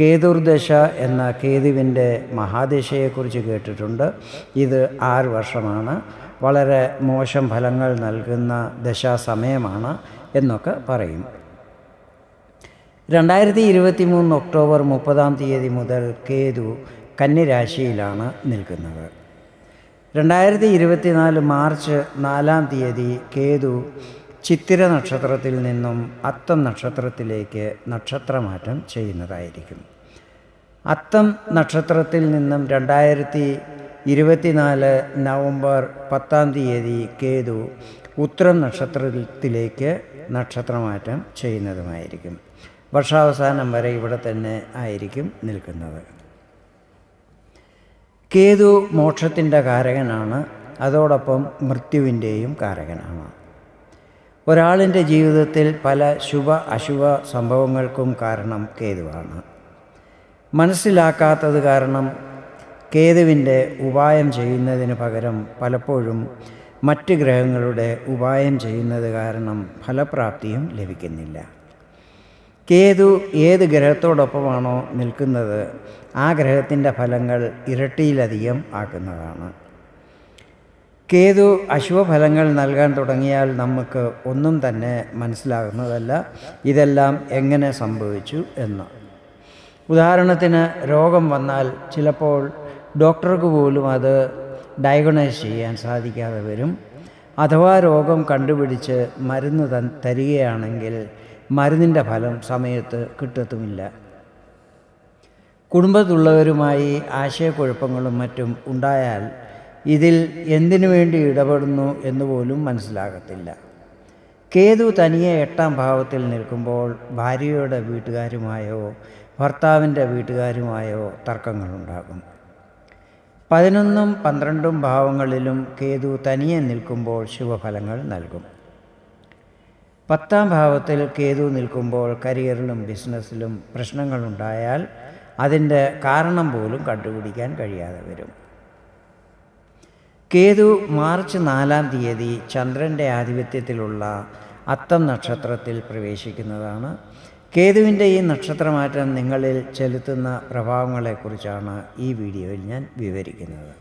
കേതുർദശ എന്ന കേതുവിന്റെ മഹാദശയെക്കുറിച്ച് കേട്ടിട്ടുണ്ട്. ഇത് ആറ് വർഷമാണ്. വളരെ മോശം ഫലങ്ങൾ നൽകുന്ന ദശാസമയമാണ് എന്നൊക്കെ പറയും. രണ്ടായിരത്തി ഇരുപത്തി മൂന്ന് ഒക്ടോബർ മുപ്പതാം തീയതി മുതൽ കേതു കന്നിരാശിയിലാണ് നിൽക്കുന്നത്. രണ്ടായിരത്തി ഇരുപത്തിനാല് മാർച്ച് നാലാം തീയതി കേതു ചിത്തിര നക്ഷത്രത്തിൽ നിന്നും അത്തം നക്ഷത്രത്തിലേക്ക് നക്ഷത്രമാറ്റം ചെയ്യുന്നതായിരിക്കും. അത്തം നക്ഷത്രത്തിൽ നിന്നും രണ്ടായിരത്തി ഇരുപത്തിനാല് നവംബർ പത്താം തീയതി കേതു ഉത്തരം നക്ഷത്രത്തിലേക്ക് നക്ഷത്രമാറ്റം ചെയ്യുന്നതുമായിരിക്കും. വർഷാവസാനം വരെ ഇവിടെ തന്നെ ആയിരിക്കും നിൽക്കുന്നത്. കേതു മോക്ഷത്തിന്റെ കാരകനാണ്. അതോടൊപ്പം മൃത്യുവിന്റെയും കാരകനാണ്. ഒരാളിന്റെ ജീവിതത്തിൽ പല ശുഭ അശുഭ സംഭവങ്ങൾക്കും കാരണം കേതുവാണ്. മനസ്സിലാക്കാത്തത് കാരണം കേതുവിന്റെ ഉപായം ചെയ്യുന്നതിന് പകരം പലപ്പോഴും മറ്റ് ഗ്രഹങ്ങളുടെ ഉപായം ചെയ്യുന്നത് കാരണം ഫലപ്രാപ്തിയും ലഭിക്കുന്നില്ല. കേതു ഏത് ഗ്രഹത്തോടൊപ്പമാണോ നിൽക്കുന്നത് ആ ഗ്രഹത്തിന്റെ ഫലങ്ങൾ ഇരട്ടിയിലധികം ആക്കുന്നതാണ്. കേതു അശുഭഫലങ്ങൾ നൽകാൻ തുടങ്ങിയാൽ നമുക്ക് ഒന്നും തന്നെ മനസ്സിലാകുന്നതല്ല. ഇതെല്ലാം എങ്ങനെ സംഭവിച്ചു എന്ന്. ഉദാഹരണത്തിന് രോഗം വന്നാൽ ചിലപ്പോൾ ഡോക്ടർക്ക് പോലും അത് ഡയഗ്നോസ് ചെയ്യാൻ സാധിക്കാതെ വരും. അഥവാ രോഗം കണ്ടുപിടിച്ച് മരുന്ന് തൻ തരികയാണെങ്കിൽ മരുന്നിന്റെ ഫലം സമയത്ത് കിട്ടത്തുമില്ല. കുടുംബത്തുള്ളവരുമായി ആശയക്കുഴപ്പങ്ങളും മറ്റും ഉണ്ടായാൽ ഇതിൽ എന്തിനു വേണ്ടി ഇടപെടുന്നു എന്ന് പോലും മനസ്സിലാകത്തില്ല. കേതു തനിയെ എട്ടാം ഭാവത്തിൽ നിൽക്കുമ്പോൾ ഭാര്യയുടെ വീട്ടുകാരുമായോ ഭർത്താവിന്റെ വീട്ടുകാരുമായോ തർക്കങ്ങളുണ്ടാകും. പതിനൊന്നും പന്ത്രണ്ടും ഭാവങ്ങളിലും കേതു തനിയെ നിൽക്കുമ്പോൾ ശുഭഫലങ്ങൾ നൽകും. പത്താം ഭാവത്തിൽ കേതു നിൽക്കുമ്പോൾ കരിയറിലും ബിസിനസ്സിലും പ്രശ്നങ്ങളുണ്ടായാൽ അതിന്റെ കാരണം പോലും കണ്ടുപിടിക്കാൻ കഴിയാതെ വരും. കേതു മാർച്ച് നാലാം തീയതി ചന്ദ്രന്റെ ആധിപത്യത്തിലുള്ള അത്തം നക്ഷത്രത്തിൽ പ്രവേശിക്കുന്നതാണ്. കേതുവിന്റെ ഈ നക്ഷത്രമാറ്റം നിങ്ങളിൽ ചെലുത്തുന്ന പ്രഭാവങ്ങളെക്കുറിച്ചാണ് ഈ വീഡിയോയിൽ ഞാൻ വിവരിക്കുന്നത്.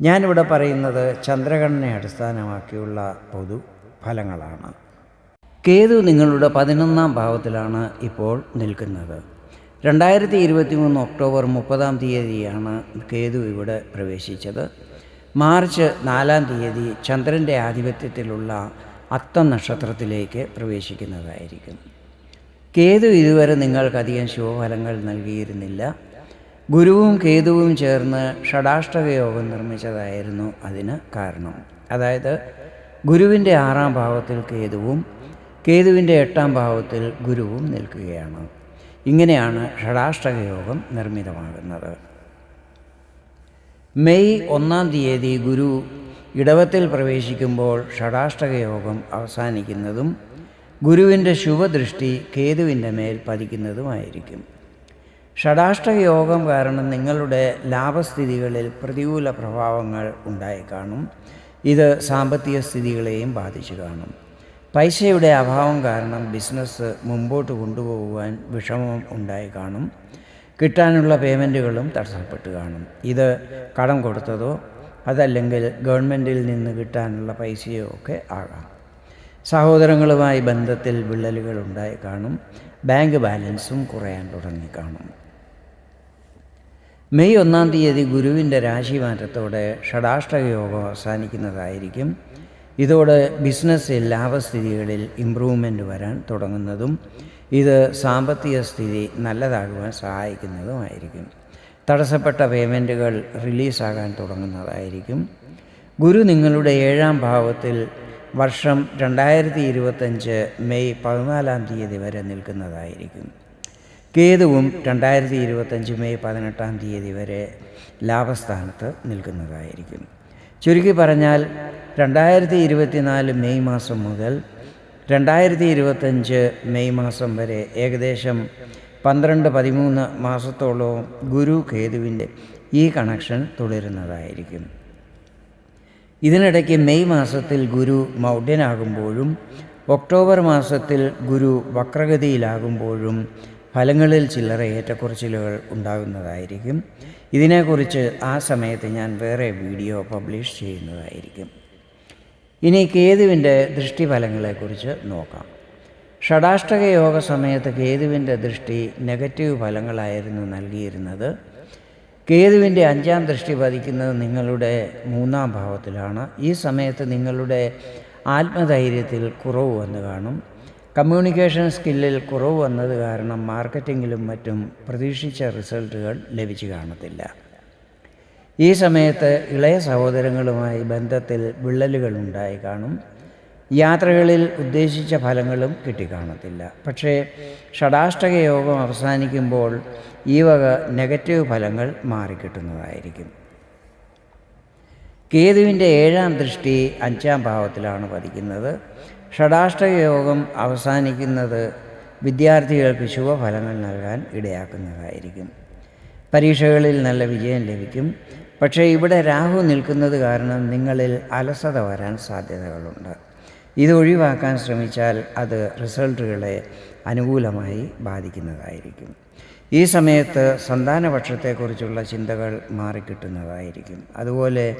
ഞാനിവിടെ പറയുന്നത് ചന്ദ്രഗണനെ അടിസ്ഥാനമാക്കിയുള്ള പൊതു ഫലങ്ങളാണ്. കേതു നിങ്ങളുടെ പതിനൊന്നാം ഭാവത്തിലാണ് ഇപ്പോൾ നിൽക്കുന്നത്. രണ്ടായിരത്തി ഇരുപത്തി മൂന്ന് ഒക്ടോബർ മുപ്പതാം തീയതിയാണ് കേതു ഇവിടെ പ്രവേശിച്ചത്. മാർച്ച് നാലാം തീയതി ചന്ദ്രന്റെ ആധിപത്യത്തിലുള്ള അത്തം നക്ഷത്രത്തിലേക്ക് പ്രവേശിക്കുന്നതായിരിക്കും. കേതു ഇതുവരെ നിങ്ങൾക്കധികം ശുഭഫലങ്ങൾ നൽകിയിരുന്നില്ല. ഗുരുവും കേതുവും ചേർന്ന് ഷടാഷ്ടക യോഗം നിർമ്മിച്ചതായിരുന്നു അതിന് കാരണം. അതായത് ഗുരുവിന്റെ ആറാം ഭാവത്തിൽ കേതുവും കേതുവിന്റെ എട്ടാം ഭാവത്തിൽ ഗുരുവും നിൽക്കുകയാണ്. ഇങ്ങനെയാണ് ഷടാഷ്ടക യോഗം നിർമ്മിതമാകുന്നത്. മെയ് ഒന്നാം തീയതി ഗുരു ഇടവത്തിൽ പ്രവേശിക്കുമ്പോൾ ഷടാഷ്ടക യോഗം അവസാനിക്കുന്നതും ഗുരുവിന്റെ ശുഭദൃഷ്ടി കേതുവിന്റെ മേൽ പതിക്കുന്നതുമായിരിക്കും. ഷടാഷ്ടക യോഗം കാരണം നിങ്ങളുടെ ലാഭസ്ഥിതികളിൽ പ്രതികൂല പ്രഭാവങ്ങൾ ഉണ്ടായി കാണും ഇത് സാമ്പത്തിക സ്ഥിതികളെയും ബാധിച്ചു കാണും. പൈസയുടെ അഭാവം കാരണം ബിസിനസ് മുമ്പോട്ട് കൊണ്ടുപോകുവാൻ വിഷമം ഉണ്ടായി കാണും കിട്ടാനുള്ള പേയ്മെന്റുകളും തടസ്സപ്പെട്ട് കാണും. ഇത് കടം കൊടുത്തതോ അതല്ലെങ്കിൽ ഗവൺമെന്റിൽ നിന്ന് കിട്ടാനുള്ള പൈസയോ ഒക്കെ ആകാം. സഹോദരങ്ങളുമായി ബന്ധത്തിൽ വിള്ളലുകൾ ഉണ്ടായി കാണും. ബാങ്ക് ബാലൻസും കുറയാൻ തുടങ്ങി കാണും. മെയ് ഒന്നാം തീയതി ഗുരുവിന്റെ രാശിമാറ്റത്തോടെ ഷടാഷ്ടക യോഗം അവസാനിക്കുന്നതായിരിക്കും. ഇതോടെ ബിസിനസ്സിൽ ലാഭസ്ഥിതികളിൽ ഇമ്പ്രൂവ്മെന്റ് വരാൻ തുടങ്ങുന്നതും ഇത് സാമ്പത്തിക സ്ഥിതി നല്ലതാകുവാൻ സഹായിക്കുന്നതുമായിരിക്കും. തടസ്സപ്പെട്ട പേയ്മെന്റുകൾ റിലീസാകാൻ തുടങ്ങുന്നതായിരിക്കും. ഗുരു നിങ്ങളുടെ ഏഴാം ഭാവത്തിൽ വർഷം രണ്ടായിരത്തി ഇരുപത്തഞ്ച് മെയ് പതിനാലാം തീയതി വരെ നിൽക്കുന്നതായിരിക്കും. കേതുവും രണ്ടായിരത്തി ഇരുപത്തഞ്ച് മെയ് പതിനെട്ടാം തീയതി വരെ ലാഭസ്ഥാനത്ത് നിൽക്കുന്നതായിരിക്കും. ചുരുക്കി പറഞ്ഞാൽ രണ്ടായിരത്തി ഇരുപത്തിനാല് മെയ് മാസം മുതൽ രണ്ടായിരത്തി ഇരുപത്തഞ്ച് മെയ് മാസം വരെ ഏകദേശം പന്ത്രണ്ട് പതിമൂന്ന് മാസത്തോളവും ഗുരു കേതുവിന്റെ ഈ കണക്ഷൻ തുടരുന്നതായിരിക്കും. ഇതിനിടയ്ക്ക് മെയ് മാസത്തിൽ ഗുരു മൗഢ്യനാകുമ്പോഴും ഒക്ടോബർ മാസത്തിൽ ഗുരു വക്രഗതിയിലാകുമ്പോഴും ഫലങ്ങളിൽ ചില്ലറ ഏറ്റക്കുറച്ചിലുകൾ ഉണ്ടാകുന്നതായിരിക്കും. ഇതിനെക്കുറിച്ച് ആ സമയത്ത് ഞാൻ വേറെ വീഡിയോ പബ്ലിഷ് ചെയ്യുന്നതായിരിക്കും. ഇനി കേതുവിന്റെ ദൃഷ്ടിഫലങ്ങളെക്കുറിച്ച് നോക്കാം. ഷടാഷ്ടക യോഗ സമയത്ത് കേതുവിന്റെ ദൃഷ്ടി നെഗറ്റീവ് ഫലങ്ങളായിരുന്നു നൽകിയിരുന്നത്. കേതുവിന്റെ അഞ്ചാം ദൃഷ്ടി പതിക്കുന്നത് നിങ്ങളുടെ മൂന്നാം ഭാവത്തിലാണ്. ഈ സമയത്ത് നിങ്ങളുടെ ആത്മധൈര്യത്തിൽ കുറവ് വന്നു കാണും. കമ്മ്യൂണിക്കേഷൻ സ്കില്ലിൽ കുറവ് വന്നത് കാരണം മാർക്കറ്റിങ്ങിലും മറ്റും പ്രതീക്ഷിച്ച റിസൾട്ടുകൾ ലഭിച്ചു കാണത്തില്ല. ഈ സമയത്ത് ഇളയ സഹോദരങ്ങളുമായി ബന്ധത്തിൽ വിള്ളലുകൾ ഉണ്ടായി കാണും. യാത്രകളിൽ ഉദ്ദേശിച്ച ഫലങ്ങളും കിട്ടിക്കാണത്തില്ല. പക്ഷേ ഷടാഷ്ടക യോഗം അവസാനിക്കുമ്പോൾ ഈ വക നെഗറ്റീവ് ഫലങ്ങൾ മാറിക്കിട്ടുന്നതായിരിക്കും. കേതുവിന്റെ ഏഴാം ദൃഷ്ടി അഞ്ചാം ഭാവത്തിലാണ് പതിക്കുന്നത്. ഷടാഷ്ടക യോഗം അവസാനിക്കുന്നത് വിദ്യാർത്ഥികൾക്ക് ശുഭഫലങ്ങൾ നൽകാൻ ഇടയാക്കുന്നതായിരിക്കും. പരീക്ഷകളിൽ നല്ല വിജയം ലഭിക്കും. പക്ഷേ ഇവിടെ രാഹു നിൽക്കുന്നത് കാരണം നിങ്ങളിൽ അലസത വരാൻ സാധ്യതകളുണ്ട്. ഇത് ഒഴിവാക്കാൻ ശ്രമിച്ചാൽ അത് റിസൾട്ടുകളെ അനുകൂലമായി ബാധിക്കുന്നതായിരിക്കും. ഈ സമയത്ത് സന്താനപക്ഷത്തെക്കുറിച്ചുള്ള ചിന്തകൾ മാറിക്കിട്ടുന്നതായിരിക്കും. അതുപോലെ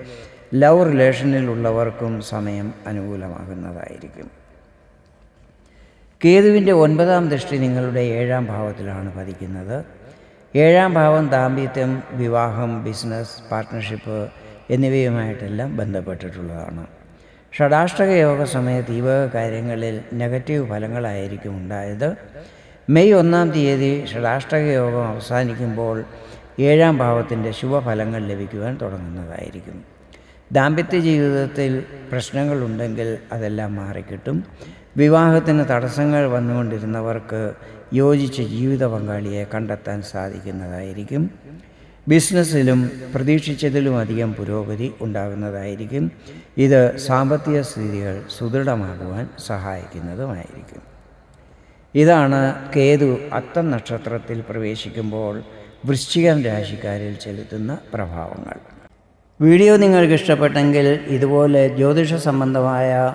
ലവ് റിലേഷനിലുള്ളവർക്കും സമയം അനുകൂലമാകുന്നതായിരിക്കും. കേതുവിന്റെ ഒൻപതാം ദൃഷ്ടി നിങ്ങളുടെ ഏഴാം ഭാവത്തിലാണ് പതിക്കുന്നത്. ഏഴാം ഭാവം ദാമ്പത്യം വിവാഹം ബിസിനസ് പാർട്ട്ണർഷിപ്പ് എന്നിവയുമായിട്ടെല്ലാം ബന്ധപ്പെട്ടിട്ടുള്ളതാണ്. ഷടാഷ്ടക യോഗ സമയത്ത് ഈ വക കാര്യങ്ങളിൽ നെഗറ്റീവ് ഫലങ്ങളായിരിക്കും ഉണ്ടായത്. മെയ് ഒന്നാം തീയതി ഷടാഷ്ടക യോഗം അവസാനിക്കുമ്പോൾ ഏഴാം ഭാവത്തിന്റെ ശുഭഫലങ്ങൾ ലഭിക്കുവാൻ തുടങ്ങുന്നതായിരിക്കും. ദാമ്പത്യ ജീവിതത്തിൽ പ്രശ്നങ്ങളുണ്ടെങ്കിൽ അതെല്ലാം മാറിക്കിട്ടും. വിവാഹത്തിന് തടസ്സങ്ങൾ വന്നുകൊണ്ടിരുന്നവർക്ക് യോജിച്ച ജീവിത പങ്കാളിയെ കണ്ടെത്താൻ സാധിക്കുന്നതായിരിക്കും. ബിസിനസ്സിലും പ്രതീക്ഷിച്ചതിലും അധികം പുരോഗതി ഉണ്ടാകുന്നതായിരിക്കും. ഇത് സാമ്പത്തിക സ്ഥിതികൾ സുദൃഢമാകുവാൻ സഹായിക്കുന്നതുമായിരിക്കും. ഇതാണ് കേതു അത്തം നക്ഷത്രത്തിൽ പ്രവേശിക്കുമ്പോൾ വൃശ്ചികം രാശിക്കാരിൽ ചെലുത്തുന്ന പ്രഭാവങ്ങൾ. വീഡിയോ നിങ്ങൾക്ക് ഇഷ്ടപ്പെട്ടെങ്കിൽ ഇതുപോലെ ജ്യോതിഷ സംബന്ധമായ